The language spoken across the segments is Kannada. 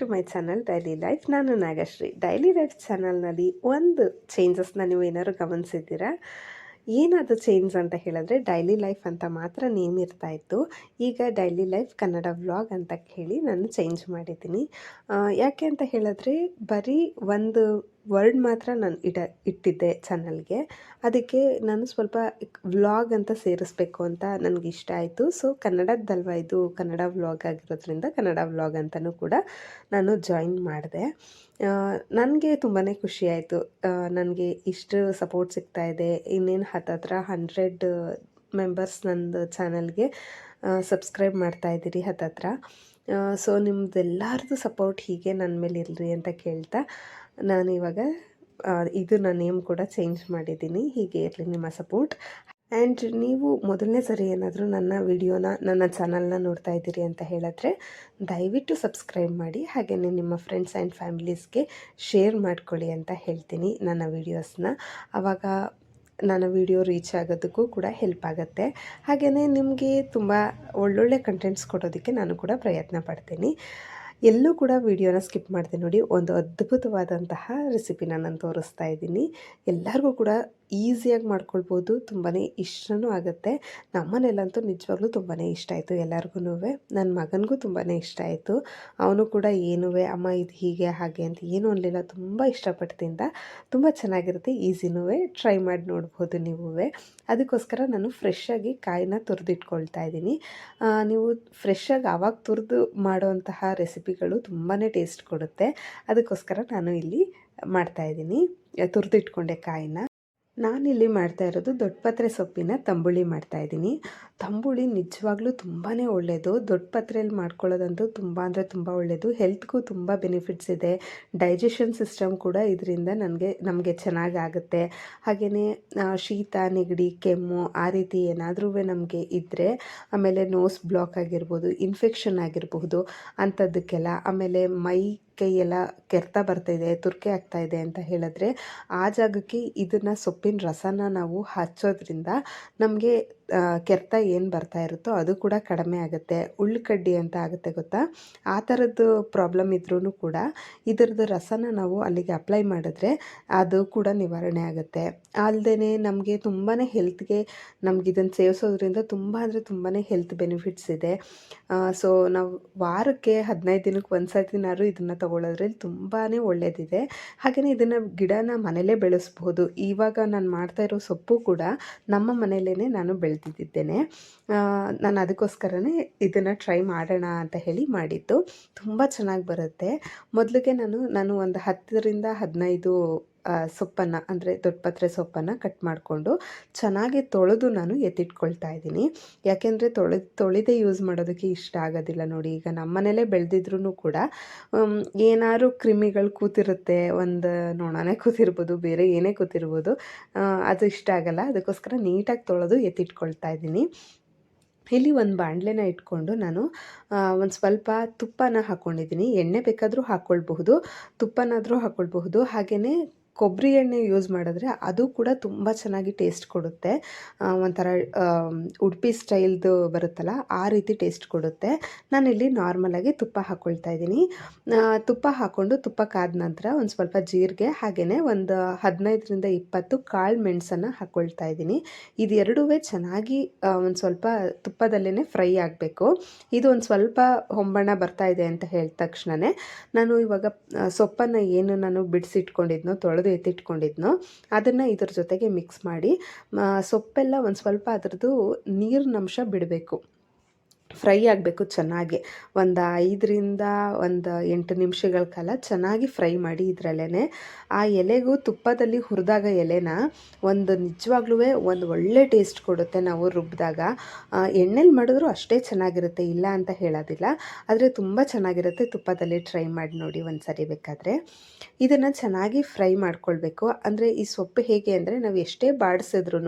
To my channel daily life. ನಾನು ನಾಗಶ್ರೀ. ಡೈಲಿ ಲೈಫ್ ಚಾನಲ್ನಲ್ಲಿ ಒಂದು ಚೇಂಜಸ್ನ ನೀವು ಏನಾದ್ರು ಗಮನಿಸಿದ್ದೀರಾ? ಏನದು ಚೇಂಜ್ ಅಂತ ಹೇಳಿದ್ರೆ ಡೈಲಿ ಲೈಫ್ ಅಂತ ಮಾತ್ರ ನೇಮ್ ಇರ್ತಾ ಇತ್ತು. ಈಗ ಡೈಲಿ ಲೈಫ್ ಕನ್ನಡ ವ್ಲಾಗ್ ಅಂತ ಹೇಳಿ ನಾನು ಚೇಂಜ್ ಮಾಡಿದ್ದೀನಿ. ಯಾಕೆ ಅಂತ ಹೇಳಿದ್ರೆ ಬರೀ ಒಂದು ವರ್ಡ್ ಮಾತ್ರ ನಾನು ಇಡ ಇಟ್ಟಿದ್ದೆ ಚಾನಲ್ಗೆ. ಅದಕ್ಕೆ ನಾನು ಸ್ವಲ್ಪ ವ್ಲಾಗ್ ಅಂತ ಸೇರಿಸ್ಬೇಕು ಅಂತ ನನಗೆ ಇಷ್ಟ ಆಯಿತು. ಸೊ ಕನ್ನಡದ್ದಲ್ವ ಇದು? ಕನ್ನಡ ವ್ಲಾಗ್ ಆಗಿರೋದ್ರಿಂದ ಕನ್ನಡ ವ್ಲಾಗ್ ಅಂತಲೂ ಕೂಡ ನಾನು ಜಾಯಿನ್ ಮಾಡಿದೆ. ನನಗೆ ತುಂಬಾ ಖುಷಿ ಆಯಿತು. ನನಗೆ ಇಷ್ಟು ಸಪೋರ್ಟ್ ಸಿಗ್ತಾ ಇದೆ. ಇನ್ನೇನು ಹತ್ತತ್ರ ಹಂಡ್ರೆಡ್ ಮೆಂಬರ್ಸ್ ನಂದು ಚಾನಲ್ಗೆ ಸಬ್ಸ್ಕ್ರೈಬ್ ಮಾಡ್ತಾ ಇದ್ದೀರಿ ಹತ್ತತ್ರ. ಸೊ ನಿಮ್ಮದೆಲ್ಲರದು ಸಪೋರ್ಟ್ ಹೀಗೆ ನನ್ನ ಮೇಲೆ ಇರಲಿ ಅಂತ ಕೇಳ್ತಾ ನಾನು ಇವಾಗ ಇದು ನನ್ನ ನೇಮ್ ಕೂಡ ಚೇಂಜ್ ಮಾಡಿದ್ದೀನಿ. ಹೀಗೆ ಇರಲಿ ನಿಮ್ಮ ಸಪೋರ್ಟ್ ಆ್ಯಂಡ್ ನೀವು ಮೊದಲನೇ ಸರಿ ಏನಾದರೂ ನನ್ನ ವಿಡಿಯೋನ ನನ್ನ ಚಾನಲ್ನ ನೋಡ್ತಾ ಇದ್ದೀರಿ ಅಂತ ಹೇಳಿದ್ರೆ, ದಯವಿಟ್ಟು ಸಬ್ಸ್ಕ್ರೈಬ್ ಮಾಡಿ. ಹಾಗೆಯೇ ನಿಮ್ಮ ಫ್ರೆಂಡ್ಸ್ ಆ್ಯಂಡ್ ಫ್ಯಾಮಿಲೀಸ್ಗೆ ಶೇರ್ ಮಾಡ್ಕೊಳ್ಳಿ ಅಂತ ಹೇಳ್ತೀನಿ ನನ್ನ ವೀಡಿಯೋಸ್ನ ಆವಾಗ ನನ್ನ ವಿಡಿಯೋ ರೀಚ್ ಆಗೋದಕ್ಕೂ ಕೂಡ ಹೆಲ್ಪ್ ಆಗುತ್ತೆ. ಹಾಗೆಯೇ ನಿಮಗೆ ತುಂಬ ಒಳ್ಳೊಳ್ಳೆ ಕಂಟೆಂಟ್ಸ್ ಕೊಡೋದಕ್ಕೆ ನಾನು ಕೂಡ ಪ್ರಯತ್ನ ಪಡ್ತೀನಿ. ಎಲ್ಲೂ ಕೂಡ ವಿಡಿಯೋನ ಸ್ಕಿಪ್ ಮಾಡಿದೆ ನೋಡಿ ಒಂದು ಅದ್ಭುತವಾದಂತಹ ರೆಸಿಪಿನ ನಾನು ತೋರಿಸ್ತಾ ಇದ್ದೀನಿ. ಎಲ್ಲರಿಗೂ ಕೂಡ ಈಸಿಯಾಗಿ ಮಾಡ್ಕೊಳ್ಬೋದು ತುಂಬಾ ಇಷ್ಟನೂ ಆಗುತ್ತೆ. ನಮ್ಮನೇಲಂತೂ ನಿಜವಾಗ್ಲೂ ತುಂಬಾ ಇಷ್ಟ ಆಯಿತು ಎಲ್ಲರಿಗೂ ನನ್ನ ಮಗನಿಗೂ ತುಂಬಾ ಇಷ್ಟ ಆಯಿತು. ಅವನು ಕೂಡ ಏನೂ, ಅಮ್ಮ, ಇದು ಹೀಗೆ, ಹಾಗೆ ಅಂತ ಏನು ಅನ್ನಲಿಲ್ಲ ತುಂಬ ಇಷ್ಟಪಟ್ಟು ತಿಂದ ತುಂಬ ಚೆನ್ನಾಗಿರುತ್ತೆ, ಈಸಿನೂ. ಟ್ರೈ ಮಾಡಿ ನೋಡ್ಬೋದು ನೀವು. ಅದಕ್ಕೋಸ್ಕರ ನಾನು ಫ್ರೆಶ್ ಆಗಿ ಕಾಯಿನ ತುರಿದಿಟ್ಕೊಳ್ತಾ ಇದ್ದೀನಿ. ನೀವು ಫ್ರೆಶ್ ಆವಾಗ ತುರಿದು ಮಾಡುವಂತಹ ರೆಸಿಪಿಗಳು ತುಂಬಾ ಟೇಸ್ಟ್ ಕೊಡುತ್ತೆ. ಅದಕ್ಕೋಸ್ಕರ ನಾನು ಇಲ್ಲಿ ಮಾಡ್ತಾ ಇದ್ದೀನಿ. ತುರಿದಿಟ್ಕೊಂಡೆ ಕಾಯಿನ. ನಾನಿಲ್ಲಿ ಮಾಡ್ತಾ ಇರೋದು ದೊಡ್ಡಪತ್ರೆ ಸೊಪ್ಪಿನ ತಂಬುಳಿ ಮಾಡ್ತಾ ಇದ್ದೀನಿ. ತಂಬುಳಿ ನಿಜವಾಗ್ಲೂ ತುಂಬಾ ಒಳ್ಳೆಯದು ದೊಡ್ಡಪತ್ರೆಯಲ್ಲಿ ಮಾಡ್ಕೊಳ್ಳೋದಂತೂ ತುಂಬ ಅಂದರೆ ತುಂಬ ಒಳ್ಳೆಯದು ಹೆಲ್ತ್ಗೂ ತುಂಬ ಬೆನಿಫಿಟ್ಸ್ ಇದೆ. ಡೈಜೆಷನ್ ಸಿಸ್ಟಮ್ ಕೂಡ ಇದರಿಂದ ನನಗೆ, ನಮಗೆ ಚೆನ್ನಾಗಾಗುತ್ತೆ ಹಾಗೆಯೇ ಶೀತ, ನೆಗಡಿ, ಕೆಮ್ಮು ಆ ರೀತಿ ಏನಾದರೂ ನಮಗೆ ಇದ್ದರೆ ಆಮೇಲೆ ನೋಸ್ ಬ್ಲಾಕ್ ಆಗಿರ್ಬೋದು, ಇನ್ಫೆಕ್ಷನ್ ಆಗಿರಬಹುದು ಅಂಥದ್ದಕ್ಕೆಲ್ಲ, ಆಮೇಲೆ ಮೈ ಕೈಯೆಲ್ಲ ಕೆರೆತ ಇದೆ, ತುರ್ಕೆ ಆಗ್ತಾ ಇದೆ ಅಂತ ಹೇಳಿದ್ರೆ ಆ ಜಾಗಕ್ಕೆ ಇದನ್ನು ಸೊಪ್ಪಿನ ರಸನ ನಾವು ಹಚ್ಚೋದ್ರಿಂದ ನಮಗೆ ಕೆರೆತ ಏನು ಬರ್ತಾ ಇರುತ್ತೋ ಅದು ಕೂಡ ಕಡಿಮೆ ಆಗುತ್ತೆ. ಉಳ್ಳುಕಡ್ಡಿ ಅಂತ ಆಗುತ್ತೆ ಗೊತ್ತಾ? ಆ ಥರದ್ದು ಪ್ರಾಬ್ಲಮ್ ಇದ್ರೂ ಕೂಡ ಇದರದ್ದು ರಸನ ನಾವು ಅಲ್ಲಿಗೆ ಅಪ್ಲೈ ಮಾಡಿದ್ರೆ ಅದು ಕೂಡ ನಿವಾರಣೆ ಆಗುತ್ತೆ. ಅಲ್ಲದೇ ನಮಗೆ ತುಂಬಾ ಹೆಲ್ತ್ಗೆ ನಮ್ಗೆ ಇದನ್ನು ಸೇವಿಸೋದ್ರಿಂದ ತುಂಬ ಅಂದರೆ ತುಂಬಾ ಹೆಲ್ತ್ ಬೆನಿಫಿಟ್ಸ್ ಇದೆ. ಸೊ ನಾವು ವಾರಕ್ಕೆ ಹದಿನೈದು ದಿನಕ್ಕೆ ಒಂದು ಸರ್ತಿನಾದ್ರು ಇದನ್ನು ತಗೊಳ್ಳೋದ್ರಲ್ಲಿ ತುಂಬಾ ಒಳ್ಳೆಯದಿದೆ ಹಾಗೆಯೇ ಇದನ್ನು ಗಿಡನ ಮನೇಲೇ ಬೆಳೆಸ್ಬೋದು. ಇವಾಗ ನಾನು ಮಾಡ್ತಾ ಇರೋ ಸೊಪ್ಪು ಕೂಡ ನಮ್ಮ ಮನೆಯಲ್ಲೇ ನಾನು ಬೆಳೆದಿದ್ದೇನೆ ನಾನು ಅದಕ್ಕೋಸ್ಕರನೇ ಇದನ್ನು ಟ್ರೈ ಮಾಡೋಣ ಅಂತ ಹೇಳಿ ಮಾಡಿದ್ದು. ತುಂಬ ಚೆನ್ನಾಗಿ ಬರುತ್ತೆ. ಮೊದಲಿಗೆ ನಾನು ನಾನು ಒಂದು ಹತ್ತರಿಂದ ಹದಿನೈದು ಸೊಪ್ಪನ್ನು, ಅಂದರೆ ದೊಡ್ಡಪತ್ರೆ ಸೊಪ್ಪನ್ನು ಕಟ್ ಮಾಡಿಕೊಂಡು ಚೆನ್ನಾಗಿ ತೊಳೆದು ನಾನು ಎತ್ತಿಟ್ಕೊಳ್ತಾ ಇದ್ದೀನಿ. ಯಾಕೆಂದರೆ ತೊಳೆ, ತೊಳೆದೇ ಯೂಸ್ ಮಾಡೋದಕ್ಕೆ ಇಷ್ಟ ಆಗೋದಿಲ್ಲ ನೋಡಿ. ಈಗ ನಮ್ಮ ಮನೇಲೇ ಬೆಳೆದಿದ್ರೂ ಕೂಡ ಏನಾದ್ರು ಕ್ರಿಮಿಗಳು ಕೂತಿರುತ್ತೆ, ಒಂದು ನೊಣನೇ ಕೂತಿರ್ಬೋದು, ಬೇರೆ ಏನೇ ಕೂತಿರ್ಬೋದು ಅದು ಇಷ್ಟ ಆಗಲ್ಲ. ಅದಕ್ಕೋಸ್ಕರ ನೀಟಾಗಿ ತೊಳೆದು ಎತ್ತಿಟ್ಕೊಳ್ತಾ ಇದ್ದೀನಿ. ಇಲ್ಲಿ ಒಂದು ಬಾಣಲೆನ ಇಟ್ಕೊಂಡು ನಾನು ಒಂದು ಸ್ವಲ್ಪ ತುಪ್ಪನ ಹಾಕ್ಕೊಂಡಿದ್ದೀನಿ ಎಣ್ಣೆ ಬೇಕಾದರೂ ಹಾಕ್ಕೊಳ್ಬಹುದು ತುಪ್ಪನಾದರೂ ಹಾಕ್ಕೊಳ್ಬಹುದು ಹಾಗೆಯೇ ಕೊಬ್ಬರಿ ಎಣ್ಣೆ ಯೂಸ್ ಮಾಡಿದ್ರೆ ಅದು ಕೂಡ ತುಂಬ ಚೆನ್ನಾಗಿ ಟೇಸ್ಟ್ ಕೊಡುತ್ತೆ. ಒಂಥರ ಉಡುಪಿ ಸ್ಟೈಲ್ದು ಬರುತ್ತಲ್ಲ, ಆ ರೀತಿ ಟೇಸ್ಟ್ ಕೊಡುತ್ತೆ. ನಾನಿಲ್ಲಿ ನಾರ್ಮಲಾಗಿ ತುಪ್ಪ ಹಾಕ್ಕೊಳ್ತಾ ಇದ್ದೀನಿ. ತುಪ್ಪ ಹಾಕ್ಕೊಂಡು ತುಪ್ಪ ಕಾದ ನಂತರ ಒಂದು ಸ್ವಲ್ಪ ಜೀರಿಗೆ ಹಾಗೆಯೇ ಒಂದು ಹದಿನೈದರಿಂದ ಇಪ್ಪತ್ತು ಕಾಳು ಮೆಣಸನ್ನು ಹಾಕ್ಕೊಳ್ತಾ ಇದ್ದೀನಿ. ಇದೆರಡೂ ಚೆನ್ನಾಗಿ ಒಂದು ಸ್ವಲ್ಪ ತುಪ್ಪದಲ್ಲೇ ಫ್ರೈ ಆಗಬೇಕು. ಇದು ಒಂದು ಸ್ವಲ್ಪ ಹೊಂಬಣ್ಣ ಬರ್ತಾ ಇದೆ ಅಂತ ಹೇಳಿದ ತಕ್ಷಣವೇ ನಾನು ಇವಾಗ ಸೊಪ್ಪನ್ನು ಏನು ನಾನು ಬಿಡಿಸಿಟ್ಕೊಂಡಿದ್ನೋ ತೊಳೆದು ಎತ್ತಿಟ್ಕೊಂಡಿದ್ನೋ ಅದನ್ನು ಇದ್ರ ಜೊತೆಗೆ ಮಿಕ್ಸ್ ಮಾಡಿ ಸೊಪ್ಪೆಲ್ಲ ಒಂದು ಸ್ವಲ್ಪ ಅದರದ್ದು ನೀರಿನಂಶ ಬಿಡಬೇಕು. ಫ್ರೈ ಆಗಬೇಕು ಚೆನ್ನಾಗಿ. ಒಂದು ಐದರಿಂದ ಒಂದು ಎಂಟು ನಿಮಿಷಗಳ ಕಾಲ ಚೆನ್ನಾಗಿ ಫ್ರೈ ಮಾಡಿ ಇದರಲ್ಲೇ ಆ ಎಲೆಗೂ ತುಪ್ಪದಲ್ಲಿ ಹುರಿದಾಗ ಎಲೆನ ಒಂದು ನಿಜವಾಗ್ಲೂ ಒಂದು ಒಳ್ಳೆ ಟೇಸ್ಟ್ ಕೊಡುತ್ತೆ ನಾವು ರುಬ್ಬಿದಾಗ ಎಣ್ಣೆಲಿ ಮಾಡಿದ್ರು ಅಷ್ಟೇ ಚೆನ್ನಾಗಿರುತ್ತೆ, ಇಲ್ಲ ಅಂತ ಹೇಳೋದಿಲ್ಲ. ಆದರೆ ತುಂಬ ಚೆನ್ನಾಗಿರುತ್ತೆ ತುಪ್ಪದಲ್ಲಿ ಟ್ರೈ ಮಾಡಿ ನೋಡಿ ಒಂದು ಸರಿ ಬೇಕಾದರೆ. ಇದನ್ನು ಚೆನ್ನಾಗಿ ಫ್ರೈ ಮಾಡ್ಕೊಳ್ಬೇಕು. ಅಂದರೆ ಈ ಸೊಪ್ಪು ಹೇಗೆ ಅಂದರೆ ನಾವು ಎಷ್ಟೇ ಬಾಡಿಸಿದ್ರೂ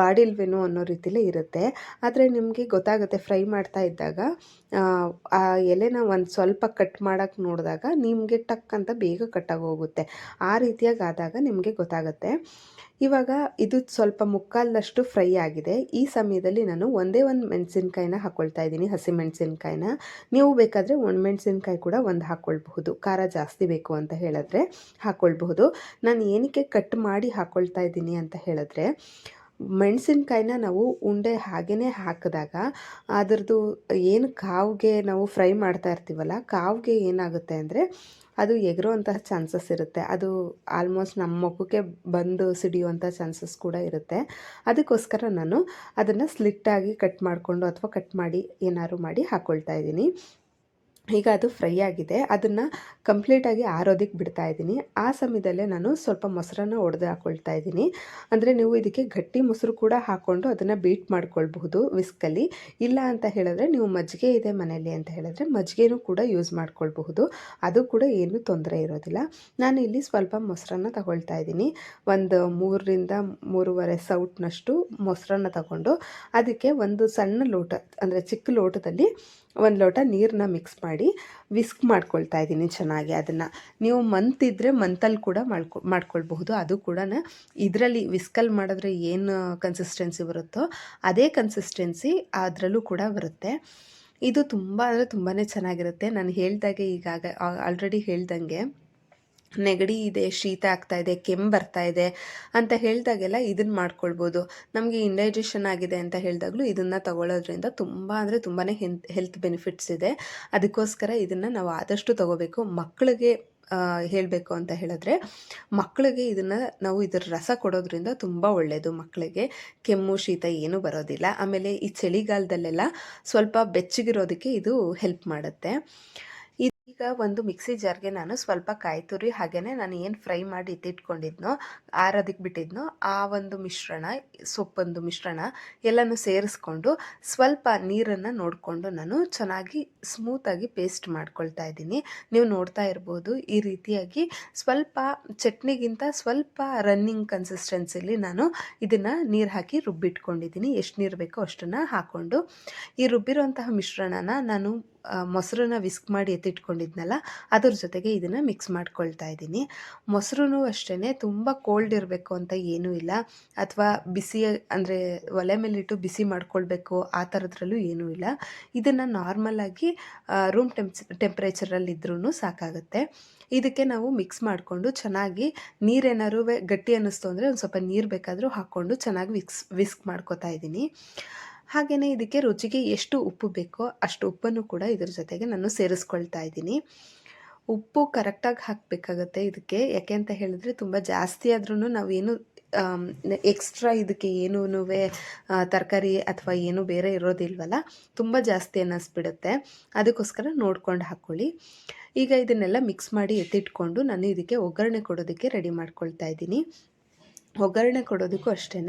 ಬಾಡಿಲ್ವೇನೋ ಅನ್ನೋ ರೀತಿಲೇ ಇರುತ್ತೆ. ಆದರೆ ನಿಮಗೆ ಗೊತ್ತಾಗುತ್ತೆ ಫ್ರೈ ಮಾಡ್ತಾ ಮಾಡ್ತಾ ಇದ್ದಾಗ ಆ, ಎಲೆನ ಒಂದು ಸ್ವಲ್ಪ ಕಟ್ ಮಾಡೋಕ್ಕೆ ನೋಡಿದಾಗ ನಿಮಗೆ ಟಕ್ ಅಂತ ಬೇಗ ಕಟ್ಟಾಗಿ ಹೋಗುತ್ತೆ. ಆ ರೀತಿಯಾಗಿ ಆದಾಗ ನಿಮಗೆ ಗೊತ್ತಾಗುತ್ತೆ. ಇವಾಗ ಇದು ಸ್ವಲ್ಪ ಮುಕ್ಕಾಲದಷ್ಟು ಫ್ರೈ ಆಗಿದೆ. ಈ ಸಮಯದಲ್ಲಿ ನಾನು ಒಂದೇ ಒಂದು ಮೆಣಸಿನ್ಕಾಯಿನ ಹಾಕ್ಕೊಳ್ತಾ ಇದ್ದೀನಿ. ಹಸಿ ಮೆಣಸಿನ್ಕಾಯಿನ. ನೀವು ಬೇಕಾದರೆ ಒಣಮೆಣಸಿನ್ಕಾಯಿ ಕೂಡ ಒಂದು ಹಾಕ್ಕೊಳ್ಬಹುದು ಖಾರ ಜಾಸ್ತಿ ಬೇಕು ಅಂತ ಹೇಳಿದ್ರೆ ಹಾಕ್ಕೊಳ್ಬಹುದು ನಾನು ಏನಕ್ಕೆ ಕಟ್ ಮಾಡಿ ಹಾಕ್ಕೊಳ್ತಾ ಇದ್ದೀನಿ ಅಂತ ಹೇಳಿದ್ರೆ ಮೆಣಸಿನ್ಕಾಯಿನ ನಾವು ಉಂಡೆ ಹಾಗೇ ಹಾಕಿದಾಗ ಅದರದ್ದು ಏನು ಕಾವಿಗೆ ನಾವು ಫ್ರೈ ಮಾಡ್ತಾ ಇರ್ತೀವಲ್ಲ, ಕಾವಿಗೆ ಏನಾಗುತ್ತೆ ಅಂದರೆ ಅದು ಎಗರುವಂತಹ ಚಾನ್ಸಸ್ ಇರುತ್ತೆ. ಅದು ಆಲ್ಮೋಸ್ಟ್ ನಮ್ಮ ಮುಖಕ್ಕೆ ಬಂದು ಸಿಡಿಯುವಂಥ ಚಾನ್ಸಸ್ ಕೂಡ ಇರುತ್ತೆ. ಅದಕ್ಕೋಸ್ಕರ ನಾನು ಅದನ್ನು ಸ್ಲಿಟ್ಟಾಗಿ ಕಟ್ ಮಾಡಿಕೊಂಡು ಅಥವಾ ಕಟ್ ಮಾಡಿ ಏನಾದ್ರು ಮಾಡಿ ಹಾಕ್ಕೊಳ್ತಾ ಇದ್ದೀನಿ. ಈಗ ಅದು ಫ್ರೈ ಆಗಿದೆ. ಅದನ್ನು ಕಂಪ್ಲೀಟಾಗಿ ಆರೋದಿಕ್ಕೆ ಬಿಡ್ತಾ ಇದ್ದೀನಿ. ಆ ಸಮಯದಲ್ಲೇ ನಾನು ಸ್ವಲ್ಪ ಮೊಸರನ್ನ ಒಡೆದು ಹಾಕ್ಕೊಳ್ತಾ ಇದ್ದೀನಿ. ಅಂದರೆ ನೀವು ಇದಕ್ಕೆ ಗಟ್ಟಿ ಮೊಸರು ಕೂಡ ಹಾಕ್ಕೊಂಡು ಅದನ್ನು ಬೀಟ್ ಮಾಡ್ಕೊಳ್ಬಹುದು ವಿಸ್ಕಲ್ಲಿ. ಇಲ್ಲ ಅಂತ ಹೇಳಿದ್ರೆ ನೀವು ಮಜ್ಜಿಗೆ ಇದೆ ಮನೆಯಲ್ಲಿ ಅಂತ ಹೇಳಿದ್ರೆ ಮಜ್ಜಿಗೆನೂ ಕೂಡ ಯೂಸ್ ಮಾಡ್ಕೊಳ್ಬಹುದು. ಅದು ಕೂಡ ಏನೂ ತೊಂದರೆ ಇರೋದಿಲ್ಲ. ನಾನು ಇಲ್ಲಿ ಸ್ವಲ್ಪ ಮೊಸರನ್ನ ತಗೊಳ್ತಾ ಇದ್ದೀನಿ. ಒಂದು ಮೂರರಿಂದ ಮೂರುವರೆ ಸೌಟ್ನಷ್ಟು ಮೊಸರನ್ನ ತಗೊಂಡು, ಅದಕ್ಕೆ ಒಂದು ಸಣ್ಣ ಲೋಟ, ಅಂದರೆ ಚಿಕ್ಕ ಲೋಟದಲ್ಲಿ ಒಂದು ಲೋಟ ನೀರನ್ನ ಮಿಕ್ಸ್ ಮಾಡಿ ವಿಸ್ಕ್ ಮಾಡ್ಕೊಳ್ತಾ ಇದ್ದೀನಿ ಚೆನ್ನಾಗಿ ಅದನ್ನು. ನೀವು ಮಂತಿದ್ರೆ ಮಂತಲ್ಲಿ ಕೂಡ ಮಾಡ್ಕೊ, ಮಾಡ್ಕೊಳ್ಬಹುದು. ಅದು ಕೂಡ ಇದರಲ್ಲಿ ವಿಸ್ಕಲ್ಲಿ ಮಾಡಿದ್ರೆ ಏನು ಕನ್ಸಿಸ್ಟೆನ್ಸಿ ಬರುತ್ತೋ ಅದೇ ಕನ್ಸಿಸ್ಟೆನ್ಸಿ ಅದರಲ್ಲೂ ಕೂಡ ಬರುತ್ತೆ. ಇದು ತುಂಬ ಅಂದರೆ ತುಂಬಾ ಚೆನ್ನಾಗಿರುತ್ತೆ. ನಾನು ಹೇಳ್ದಾಗೆ ಈಗಾಗ ಆಲ್ರೆಡಿ ಹೇಳ್ದಂಗೆ. ನೆಗಡಿ ಇದೆ, ಶೀತ ಆಗ್ತಾ ಇದೆ, ಕೆಮ್ಮು ಬರ್ತಾ ಇದೆ ಅಂತ ಹೇಳಿದಾಗೆಲ್ಲ ಇದನ್ನು ಮಾಡ್ಕೊಳ್ಬೋದು. ನಮಗೆ ಇಂಡೈಜೆಷನ್ ಆಗಿದೆ ಅಂತ ಹೇಳಿದಾಗಲೂ ಇದನ್ನು ತಗೊಳ್ಳೋದ್ರಿಂದ ತುಂಬ ಅಂದರೆ ತುಂಬಾ ಹೆಲ್ತ್ ಬೆನಿಫಿಟ್ಸ್ ಇದೆ. ಅದಕ್ಕೋಸ್ಕರ ಇದನ್ನು ನಾವು ಆದಷ್ಟು ತಗೋಬೇಕು. ಮಕ್ಕಳಿಗೆ ಹೇಳಬೇಕು ಅಂತ ಹೇಳಿದ್ರೆ ಮಕ್ಕಳಿಗೆ ಇದನ್ನು ನಾವು ಇದರ ರಸ ಕೊಡೋದ್ರಿಂದ ತುಂಬ ಒಳ್ಳೆಯದು ಮಕ್ಕಳಿಗೆ ಕೆಮ್ಮು, ಶೀತ ಏನೂ ಬರೋದಿಲ್ಲ. ಆಮೇಲೆ ಈ ಚಳಿಗಾಲದಲ್ಲೆಲ್ಲ ಸ್ವಲ್ಪ ಬೆಚ್ಚಗಿರೋದಕ್ಕೆ ಇದು ಹೆಲ್ಪ್ ಮಾಡುತ್ತೆ. ಈಗ ಒಂದು ಮಿಕ್ಸಿ ಜಾರ್ಗೆ ನಾನು ಸ್ವಲ್ಪ ಕಾಯಿ ತುರಿ ಹಾಗೆಯೇ ನಾನು ಏನು ಫ್ರೈ ಮಾಡಿ ಎತ್ತಿಟ್ಕೊಂಡಿದ್ನೋ ಆರೋದಕ್ಕೆ ಬಿಟ್ಟಿದ್ನೋ, ಆ ಒಂದು ಮಿಶ್ರಣ, ಸೊಪ್ಪೊಂದು ಮಿಶ್ರಣ ಎಲ್ಲನೂ ಸೇರಿಸ್ಕೊಂಡು ಸ್ವಲ್ಪ ನೀರನ್ನು ನೋಡಿಕೊಂಡು ನಾನು ಚೆನ್ನಾಗಿ ಸ್ಮೂತಾಗಿ ಪೇಸ್ಟ್ ಮಾಡ್ಕೊಳ್ತಾ ಇದ್ದೀನಿ. ನೀವು ನೋಡ್ತಾ ಇರ್ಬೋದು ಈ ರೀತಿಯಾಗಿ ಸ್ವಲ್ಪ ಚಟ್ನಿಗಿಂತ ಸ್ವಲ್ಪ ರನ್ನಿಂಗ್ ಕನ್ಸಿಸ್ಟೆನ್ಸಿಲಿ ನಾನು ಇದನ್ನು ನೀರು ಹಾಕಿ ರುಬ್ಬಿಟ್ಕೊಂಡಿದ್ದೀನಿ. ಎಷ್ಟು ನೀರು ಬೇಕೋ ಅಷ್ಟನ್ನು ಹಾಕ್ಕೊಂಡು ಈ ರುಬ್ಬಿರುವಂತಹ ಮಿಶ್ರಣನ ನಾನು ಮೊಸರನ್ನ ವಿಸ್ಕ್ ಮಾಡಿ ಎತ್ತಿಟ್ಕೊಂಡಿದ್ನಲ್ಲ, ಅದ್ರ ಜೊತೆಗೆ ಇದನ್ನು ಮಿಕ್ಸ್ ಮಾಡ್ಕೊಳ್ತಾ ಇದ್ದೀನಿ. ಮೊಸರು ಅಷ್ಟೇ ತುಂಬ ಕೋಲ್ಡ್ ಇರಬೇಕು ಅಂತ ಏನೂ ಇಲ್ಲ. ಅಥವಾ ಬಿಸಿ, ಅಂದರೆ ಒಲೆ ಮೇಲಿಟ್ಟು ಬಿಸಿ ಮಾಡ್ಕೊಳ್ಬೇಕು, ಆ ಥರದ್ರಲ್ಲೂ ಏನೂ ಇಲ್ಲ. ಇದನ್ನು ನಾರ್ಮಲಾಗಿ ರೂಮ್ ಟೆಂಪ್ ಟೆಂಪ್ರೇಚರಲ್ಲಿ ಇದ್ರೂ ಸಾಕಾಗುತ್ತೆ. ಇದಕ್ಕೆ ನಾವು ಮಿಕ್ಸ್ ಮಾಡಿಕೊಂಡು ಚೆನ್ನಾಗಿ ನೀರೇನಾದ್ರು ಗಟ್ಟಿ ಅನ್ನಿಸ್ತು ಅಂದರೆ ಒಂದು ಸ್ವಲ್ಪ ನೀರು ಬೇಕಾದರೂ ಹಾಕ್ಕೊಂಡು ಚೆನ್ನಾಗಿ ವಿಕ್ಸ್ ವಿಸ್ಕ್ ಮಾಡ್ಕೋತಾ ಇದ್ದೀನಿ. ಹಾಗೆಯೇ ಇದಕ್ಕೆ ರುಚಿಗೆ ಎಷ್ಟು ಉಪ್ಪು ಬೇಕೋ ಅಷ್ಟು ಉಪ್ಪನ್ನು ಕೂಡ ಇದ್ರ ಜೊತೆಗೆ ನಾನು ಸೇರಿಸ್ಕೊಳ್ತಾ ಇದ್ದೀನಿ. ಉಪ್ಪು ಕರೆಕ್ಟಾಗಿ ಹಾಕಬೇಕಾಗತ್ತೆ ಇದಕ್ಕೆ. ಯಾಕೆ ಅಂತ ಹೇಳಿದ್ರೆ ತುಂಬ ಜಾಸ್ತಿ ಆದ್ರೂ ನಾವೇನು ಎಕ್ಸ್ಟ್ರಾ ಇದಕ್ಕೆ ಏನೂ ತರಕಾರಿ ಅಥವಾ ಏನು ಬೇರೆ ಇರೋದಿಲ್ವಲ್ಲ, ತುಂಬ ಜಾಸ್ತಿ ಅನ್ನಿಸ್ಬಿಡುತ್ತೆ. ಅದಕ್ಕೋಸ್ಕರ ನೋಡ್ಕೊಂಡು ಹಾಕ್ಕೊಳ್ಳಿ ಈಗ ಇದನ್ನೆಲ್ಲ ಮಿಕ್ಸ್ ಮಾಡಿ ಎತ್ತಿಟ್ಕೊಂಡು ನಾನು ಇದಕ್ಕೆ ಒಗ್ಗರಣೆ ಕೊಡೋದಕ್ಕೆ ರೆಡಿ ಮಾಡ್ಕೊಳ್ತಾ ಇದ್ದೀನಿ. ಒಗ್ಗರಣೆ ಕೊಡೋದಕ್ಕೂ ಅಷ್ಟೇ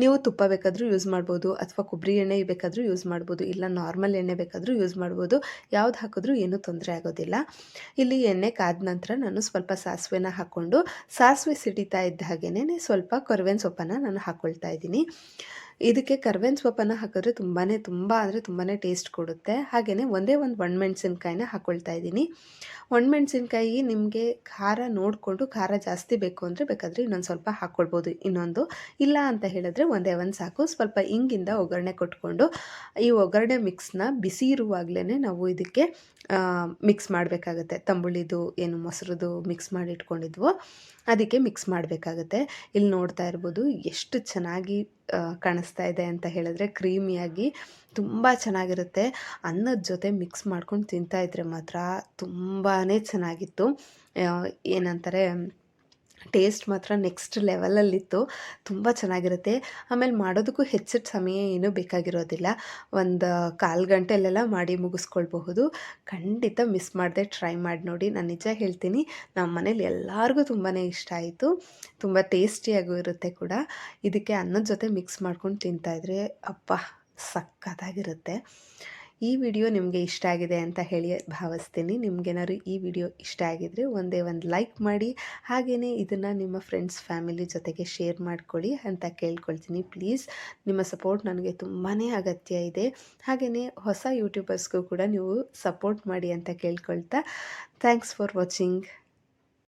ನೀವು ತುಪ್ಪ ಬೇಕಾದರೂ ಯೂಸ್ ಮಾಡ್ಬೋದು ಅಥವಾ ಕೊಬ್ಬರಿ ಎಣ್ಣೆ ಬೇಕಾದರೂ ಯೂಸ್ ಮಾಡ್ಬೋದು, ಇಲ್ಲ ನಾರ್ಮಲ್ ಎಣ್ಣೆ ಬೇಕಾದರೂ ಯೂಸ್ ಮಾಡ್ಬೋದು. ಯಾವ್ದು ಹಾಕಿದ್ರೂ ಏನೂ ತೊಂದರೆ ಆಗೋದಿಲ್ಲ. ಇಲ್ಲಿ ಎಣ್ಣೆ ಕಾದ ನಂತರ ನಾನು ಸ್ವಲ್ಪ ಸಾಸಿವೆನ ಹಾಕ್ಕೊಂಡು, ಸಾಸಿವೆ ಸಿಡಿತಾ ಇದ್ದ ಹಾಗೇ ಸ್ವಲ್ಪ ಕೊರವೇನ ಸೊಪ್ಪನ್ನು ನಾನು ಹಾಕ್ಕೊಳ್ತಾ ಇದ್ದೀನಿ. ಇದಕ್ಕೆ ಕರ್ಬೇವಿನ ಸೊಪ್ಪನ್ನು ಹಾಕಿದ್ರೆ ತುಂಬಾ ತುಂಬ ಅಂದರೆ ತುಂಬಾ ಟೇಸ್ಟ್ ಕೊಡುತ್ತೆ. ಹಾಗೆಯೇ ಒಂದೇ ಒಂದು ಒಣಮೆಣ್ಸಿನ್ಕಾಯಿನ ಹಾಕ್ಕೊಳ್ತಾ ಇದ್ದೀನಿ. ಒಣಮೆಣ್ಸಿನ್ಕಾಯಿ ನಿಮಗೆ ಖಾರ ನೋಡಿಕೊಂಡು ಖಾರ ಜಾಸ್ತಿ ಬೇಕು ಅಂದರೆ ಬೇಕಾದರೆ ಇನ್ನೊಂದು ಸ್ವಲ್ಪ ಹಾಕ್ಕೊಳ್ಬೋದು ಇನ್ನೊಂದು. ಇಲ್ಲ ಅಂತ ಹೇಳಿದ್ರೆ ಒಂದೇ ಒಂದು ಸಾಕು. ಸ್ವಲ್ಪ ಹಿಂಗಿಂದ ಒಗ್ಗರಣೆ ಕೊಟ್ಕೊಂಡು ಈ ಒಗ್ಗರಣೆ ಮಿಕ್ಸ್ನ ಬಿಸಿ ಇರುವಾಗಲೇ ನಾವು ಇದಕ್ಕೆ ಮಿಕ್ಸ್ ಮಾಡಬೇಕಾಗತ್ತೆ. ತಂಬುಳಿದು, ಏನು ಮೊಸರುದು ಮಿಕ್ಸ್ ಮಾಡಿ ಇಟ್ಕೊಂಡಿದ್ವೋ ಅದಕ್ಕೆ ಮಿಕ್ಸ್ ಮಾಡಬೇಕಾಗತ್ತೆ. ಇಲ್ಲಿ ನೋಡ್ತಾ ಇರ್ಬೋದು ಎಷ್ಟು ಚೆನ್ನಾಗಿ ಕಾಣಿಸ್ತಾ ಇದೆ ಅಂತ ಹೇಳಿದ್ರೆ ಕ್ರೀಮಿಯಾಗಿ ತುಂಬ ಚೆನ್ನಾಗಿರುತ್ತೆ. ಅನ್ನದ ಜೊತೆ ಮಿಕ್ಸ್ ಮಾಡ್ಕೊಂಡು ತಿಂತಾಯಿದ್ರೆ ಮಾತ್ರ ತುಂಬಾ ಚೆನ್ನಾಗಿತ್ತು. ಏನಂತಾರೆ ಟೇಸ್ಟ್ ಮಾತ್ರ ನೆಕ್ಸ್ಟ್ ಲೆವೆಲಲ್ಲಿತ್ತು. ತುಂಬ ಚೆನ್ನಾಗಿರುತ್ತೆ. ಆಮೇಲೆ ಮಾಡೋದಕ್ಕೂ ಹೆಚ್ಚಿಟ್ಟು ಸಮಯ ಏನೂ ಬೇಕಾಗಿರೋದಿಲ್ಲ. ಒಂದು ಕಾಲು ಗಂಟೆಲೆಲ್ಲ ಮಾಡಿ ಮುಗಿಸ್ಕೊಳ್ಬಹುದು. ಖಂಡಿತ ಮಿಸ್ ಮಾಡದೆ ಟ್ರೈ ಮಾಡಿ ನೋಡಿ. ನಾನು ನಿಜ ಹೇಳ್ತೀನಿ ನಮ್ಮ ಮನೇಲಿ ಎಲ್ಲರಿಗೂ ತುಂಬಾ ಇಷ್ಟ ಆಯಿತು. ತುಂಬ ಟೇಸ್ಟಿಯಾಗೂ ಇರುತ್ತೆ ಕೂಡ. ಇದಕ್ಕೆ ಅನ್ನದ ಜೊತೆ ಮಿಕ್ಸ್ ಮಾಡ್ಕೊಂಡು ತಿಂತಾಯಿದ್ರೆ ಅಪ್ಪ ಸಕ್ಕತ್ತಾಗಿರುತ್ತೆ ಈ ವಿಡಿಯೋ ನಿಮಗೆ ಇಷ್ಟ ಆಗಿದೆ ಅಂತ ಹೇಳಿ ಭಾವಿಸ್ತೀನಿ. ನಿಮಗೇನಾದ್ರು ಈ ವಿಡಿಯೋ ಇಷ್ಟ ಆಗಿದ್ರೆ ಒಂದೇ ಒಂದು ಲೈಕ್ ಮಾಡಿ. ಹಾಗೆಯೇ ಇದನ್ನು ನಿಮ್ಮ ಫ್ರೆಂಡ್ಸ್, ಫ್ಯಾಮಿಲಿ ಜೊತೆಗೆ ಶೇರ್ ಮಾಡ್ಕೊಳ್ಳಿ ಅಂತ ಕೇಳ್ಕೊಳ್ತೀನಿ. ಪ್ಲೀಸ್, ನಿಮ್ಮ ಸಪೋರ್ಟ್ ನನಗೆ ತುಂಬಾ ಅಗತ್ಯ ಇದೆ. ಹಾಗೆಯೇ ಹೊಸ ಯೂಟ್ಯೂಬರ್ಸ್ಗೂ ಕೂಡ ನೀವು ಸಪೋರ್ಟ್ ಮಾಡಿ ಅಂತ ಕೇಳ್ಕೊಳ್ತಾ. Thanks for watching.